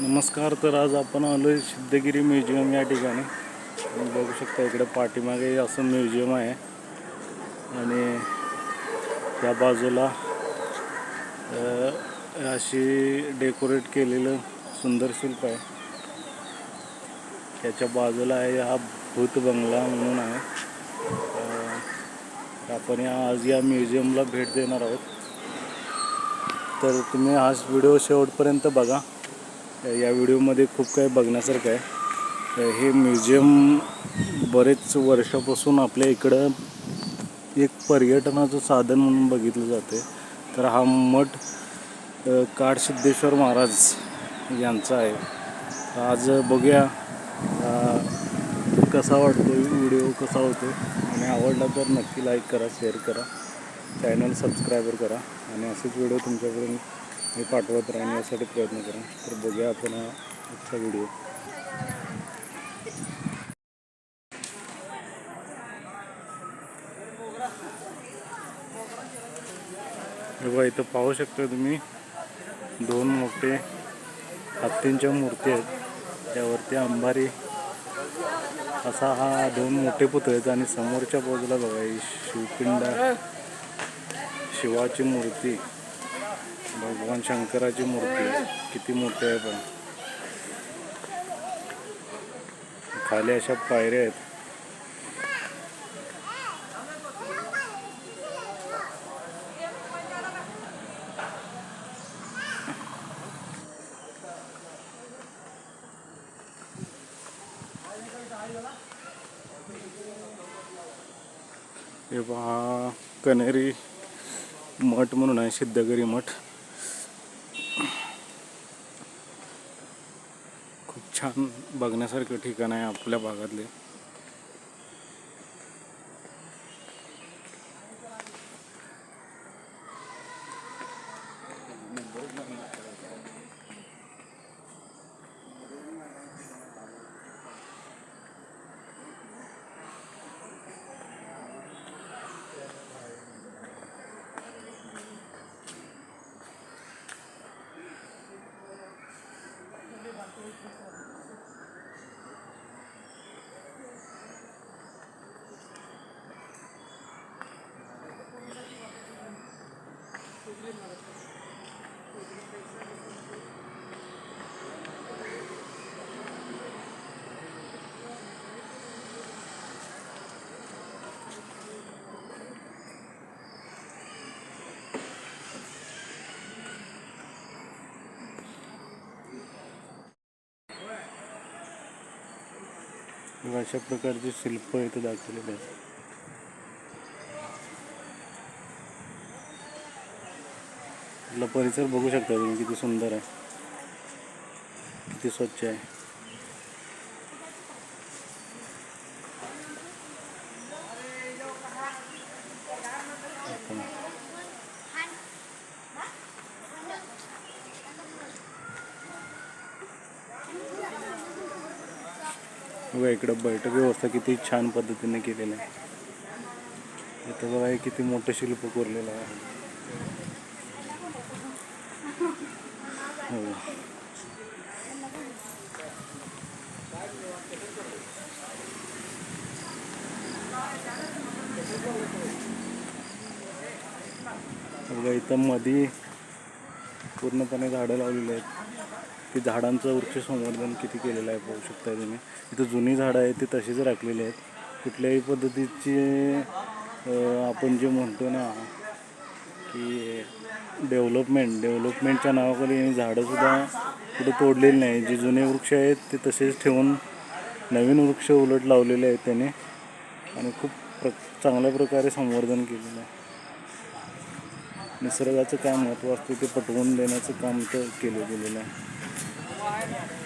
नमस्कार तर आज आपण आलो आहे सिद्धगिरी म्युझियम या ठिकाणी. बघू शकता इकडे पाठीमागे असं म्युझियम आहे. आणि त्या बाजूला अशी डेकोरेट केलेलं सुंदर शिल्प आहे. त्याच्या बाजूला आहे हा भूत बंगला म्हणून आहे. आपण या आज या म्युझियमला भेट देणार आहोत. तर तुम्ही आज व्हिडिओ शेवटपर्यंत बघा. या व्हिडिओमध्ये खूप काही बघण्यासारखं आहे. हे म्युझियम बरेच वर्षापासून आपल्या इकडं एक पर्यटनाचं साधन म्हणून बघितलं जाते तर हा मठ अ, काडसिद्धेश्वर महाराज यांचा आहे. आज बघूया कसा वाटतो व्हिडिओ कसा होतो आणि आवडला तर नक्की लाईक करा शेअर करा. चॅनल सबस्क्रायबर करा आणि असेच व्हिडिओ तुमच्याकडून मी पाठवत राहीन यासाठी प्रयत्न करा. तर बघूया आपण हा आजचा व्हिडिओ. बघा इथं पाहू शकता तुम्ही दोन मोठे हत्तींच्या मूर्ती आहेत. त्यावरती अंबारी. असा हा दोन मोठे पुतळे आहेत आणि समोरच्या बाजूला बघा शिवपिंड शिवाची मूर्ती भगवान शंकराची मूर्ती किती मोठी आहे पण. खाली अशा पायऱ्या आहेत. हे कनेरी. मठ म्हणून आहे सिद्धगिरी मठ. खूप छान बघण्यासारखं ठिकाण आहे आपल्या भागातले. अशा प्रकारचे शिल्प इथे दाखवलेले आहेत. आपला परिसर बघू शकता तुम्ही किती सुंदर आहे. किती स्वच्छ आहे. बघा इकडं बैठक व्यवस्था किती छान पद्धतीने केलेली आहे. इथं बघा हे किती मोठं शिल्प कोरलेलं आहे. हो. बघा इथं मध्ये पूर्णपणे झाडं लावलेली आहेत. की झाडांचं वृक्ष संवर्धन किती केलेलं आहे पाहू शकता तुम्ही. इथं जुनी झाडं आहेत ती तशीच राखलेली आहेत. कुठल्याही पद्धतीची आपण जे म्हणतो ना की डेव्हलपमेंट डेव्हलपमेंटच्या नावाखाली यांनी झाडंसुद्धा कुठे तोडलेली नाही. जे जुने वृक्ष आहेत ते तसेच ठेवून नवीन वृक्ष उलट लावलेले आहेत त्याने. आणि खूप प्र चांगल्या प्रकारे संवर्धन केलेलं आहे. निसर्गाचं काय महत्त्व असतं ते पटवून देण्याचं काम तर केलं गेलेलं आहे.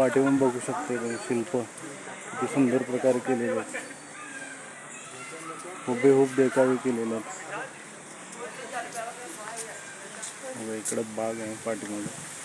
पाठीवरून बघू शकते बघ, शिल्प. किती सुंदर प्रकारे केलेले आहेत. हुबेहूब देखावे केलेले आहेत. इकडं बाग आहे पाठीमध्ये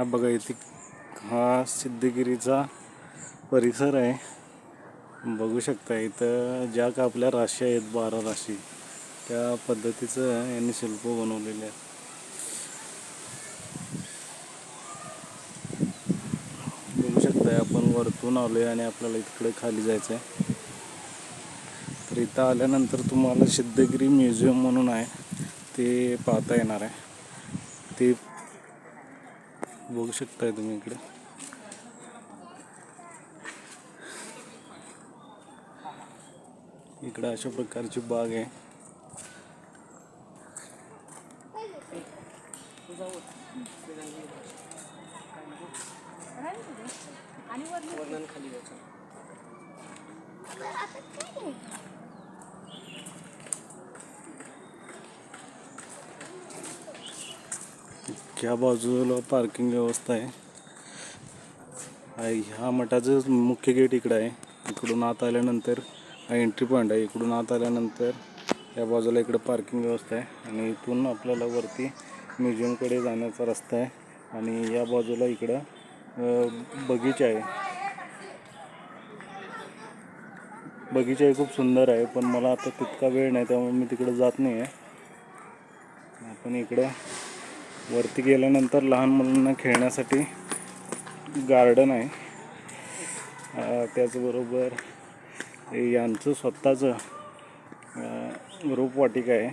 हा बघा इथे हा सिद्धगिरीचा परिसर आहे. बघू शकता इथं ज्या का आपल्या राशी आहेत बारा राशी त्या पद्धतीचं यांनी शिल्प बनवलेले आहेत. बघू शकताय आपण वरतून आलोय आणि आपल्याला इकडे खाली जायचं आहे तर इथं आल्यानंतर तुम्हाला सिद्धगिरी म्युझियम म्हणून आहे ते पाहता येणार आहे. ते बघू शकताय तुम्ही इकडे. इकडे अशा प्रकारची बाग आहे. ह्या बाजूला पार्किंग व्यवस्था आहे ह्या मठाचं मुख्य गेट इकडं आहे इकडून आत आल्यानंतर हा एंट्री पॉईंट आहे इकडून आत आल्यानंतर या बाजूला इकडं पार्किंग व्यवस्था आहे आणि इथून आपल्याला वरती म्युझियमकडे जाण्याचा रस्ता आहे आणि या बाजूला इकडं बगीचा आहे बगीचा हे खूप सुंदर आहे पण मला आता तितका वेळ नाही त्यामुळे मी तिकडं जात नाही आहे. आपण इकडं वरती गेल्यानंतर लहान मुलांना खेळण्यासाठी गार्डन आहे. त्याचबरोबर यांचं स्वतःचं रोपवाटिका आहे.